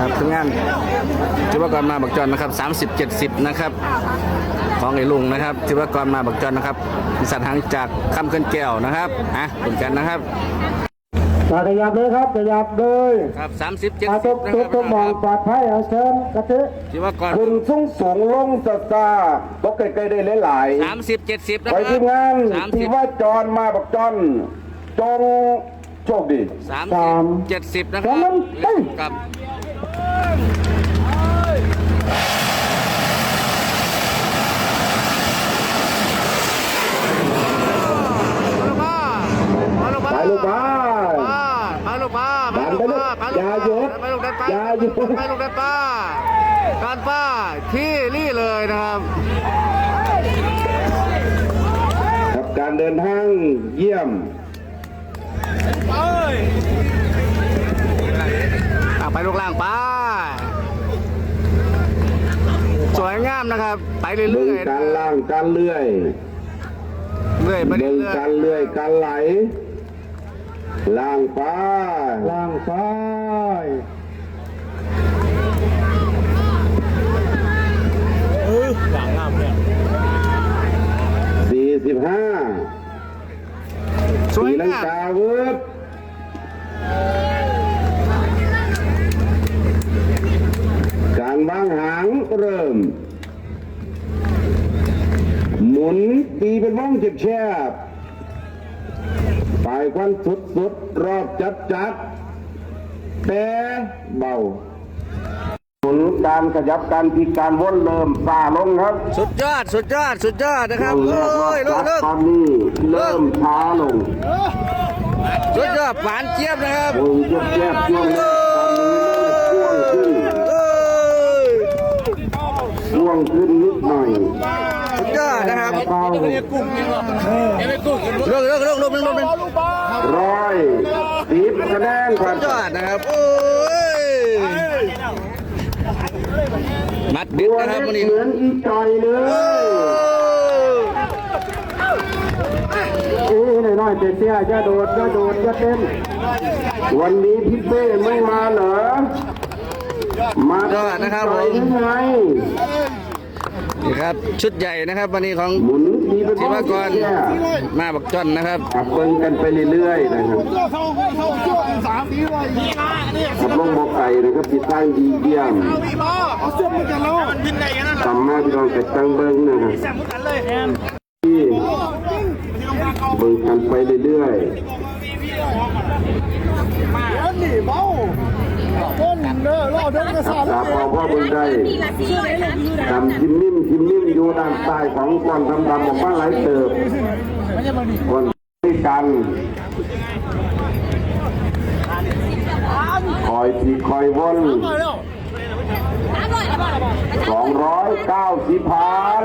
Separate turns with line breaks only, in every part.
ครับทุกงานที่ว่ากรมาบักจอนนะครับ 30 70 นะครับ ของไอ้ลุงนะครับที่ว่ากรมาบักจอนนะครับสัตว์หางจากคำเกินแก้วนะครับอะเป็นกันนะครับ
ขยับเลยครับขยับเลย
ครับ30
อาทุก
70นะ
ทุ
ค
ก
รับ
ทุกมองปลอดภัยเอาเชิญกระเทะ
ที่ว่ากร
คุณสูงสูงลงสตาบอกใกล้ๆได้หลาย
30 70
ๆ
นะ
ไป
ครั
ที
บ
มงานที่
30
ว่าจอนมาบอกจอนจงโชคดี
30 70นะครับ
สามไป
กับ
ไปลูกบ้า
ไปลูกป้าไป
ดัน
ลู
ไป
ก
ลู
ป้ากไป
อย่าหยุด
ไปลูกดันป้า
ยาหยุด
ไปลูกดันป้า การป้าที่นี่เลยนะครับ
ครับการเดินทางเยี่ยม
อะไปลูกล่างป้า สวยงามนะครับ ไปเรื่
เบิ่ง
อยๆ
การล่างการเลื่อย
เรื่อยไป
เบิ่ง
เรื่อย
การเลื่อยการไหล ล่างฟ้าล่างฟ้าสี่สิบห้า
ๆสวย
สีลัง
งาม
กาเวิร์ดการวางหาง เริ่ม หมุนตีเป็นว่องเจ็บแชบปลายควันสุดสุดๆรอบจัดจัดๆ แต่เบาหมุนการขยับการพลิกการวนเริ่มซาลงครับ
สุดยอด สุดยอด สุดยอดนะครับ
ช่วง
โอ้
แรกรอยบ
ลู
จั
ก
ด
ลูก
ตอนนี้เริ่มช้าลง
สุดยอดหวานเจี๊ยบนะครับ
วงเจ็บแยบช่วงแรกตอนนี้เริ่มช่วงขึ้น
เอ้ย
ช่ วงขึ้นนิดหน่อย
สุดยอดนะครับ
เบา
ลูกลูกลูกลูกลูกลูก
ร้อยสิบคะแนนครั
สุ
บ
ดยอดนะครับโอ้ยมัดดิ
ตั
บ
ว
นะครับวัน
นี้
นี้
เหมือนอีจอยเลยเอ้ยน้อยๆเตี้ยๆจะโดดจะโดดจะเต้น วันนี้พี่เป้ไม่มาเหรอมา
สุดยอดนะครับผ
ไป
ม
ยังไง
นี่ครับ ชุดใหญ่นะครับ วันนี้ของ
หมุนทีเป็น
ทีมากร
แย่
มาบักจอนนะครับ
ขับเบิ้งกันไปเรื่อยๆนะครับขับลงบอกไก่นะครับติดตั้งดีเยี่ยมทำมาพี่น้องไปตั้งเบิ้งนะครับที่เบิ้งกันไปเรื่อยๆ สาพอพ่อเบิ้งได้ดำชิมนิ่มชิมนิ่มอยู่ด้านใต้ของก้อนดำๆออกมานไหลเติบก้อนด้วยกันคอยทีคอยวนสองร้อยเก้าสิบพัน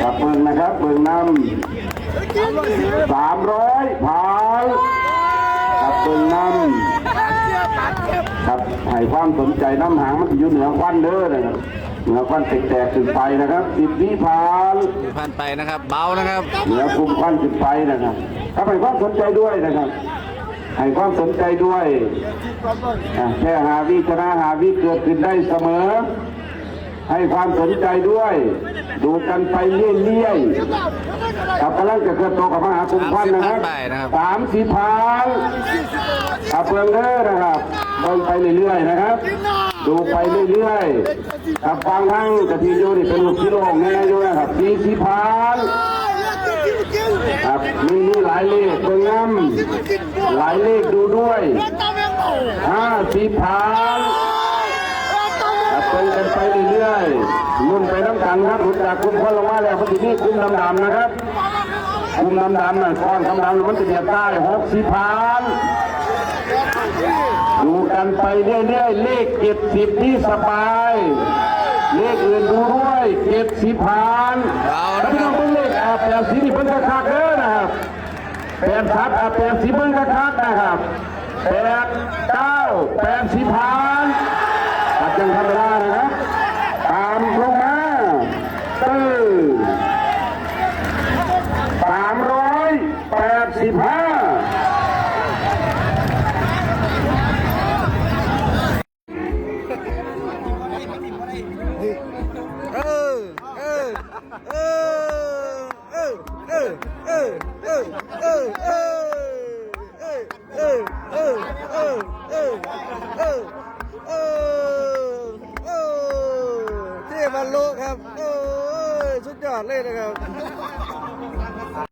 ครับเบิ่งนะครับเบิ่งนำ สามร้อยพันครับเบิ่งนำครับให้ความสนใจน้ำหางมันอยู่เหนือควันเด้อนะครับเหนือควันแตกๆขึ้นไปนะครับสิบวิพัน
ผ่านไปนะครับ เบานะครับ
เหนือคุมควันจุดไฟนะครับถ้าให้ความสนใจด้วยนะครับให้ความสนใจด้วยอะแค่หาวิชนะหาวิเกิดขึ้นได้เสมอ ให้ความสนใจด้วย ดูกันไปเรื่อยๆกับกำลังจะเกิดโตกับมหาคุมควันนะครับ
30,000ไปนะครับ
สามสิบพันขับเพื่อนเด้อนะครับเดินไปเรื่อยๆนะครับ ดูไปเรื่อยๆกับฟังทั้งกะทิโยนี่เป็นลูกที่โลงแน่อยู่นะครับสี่สิบพันครับมีมีหลายเลขเบิ่งน้ำหลายเลขดูด้วยห้าสิบพันครับเป็นกันไปเรื่อยๆมุ่นไปน้ำ กันครับหลุดจากคุมคนลงมาแล้วพอดีนี่คุมดำๆนะครับคุมดำๆน่ะก้อนดำๆมันจะเบียดได้หกสิบพันดูกันไปเรื่อยๆเลขเจ็ดสิบนี่สบายเลขอื่นดูด้วยเจ็ดสิบพันแล้ว
ค
พี่
รั
น้องเพิ่งเลขอาแปดสีนี่เพิ่งกระคักเด้อนะครับแปดสับอาแปดสีเพิ่งกระคักนะครับแปดเก้าแปดสิบพันตัดยังธรรมดานะครับ
เออเออเออเออเออเออเออเออเออเออเออเออเออเออเออเทพบรรลุครับ โอ้ยสุดยอดเลยนะครับ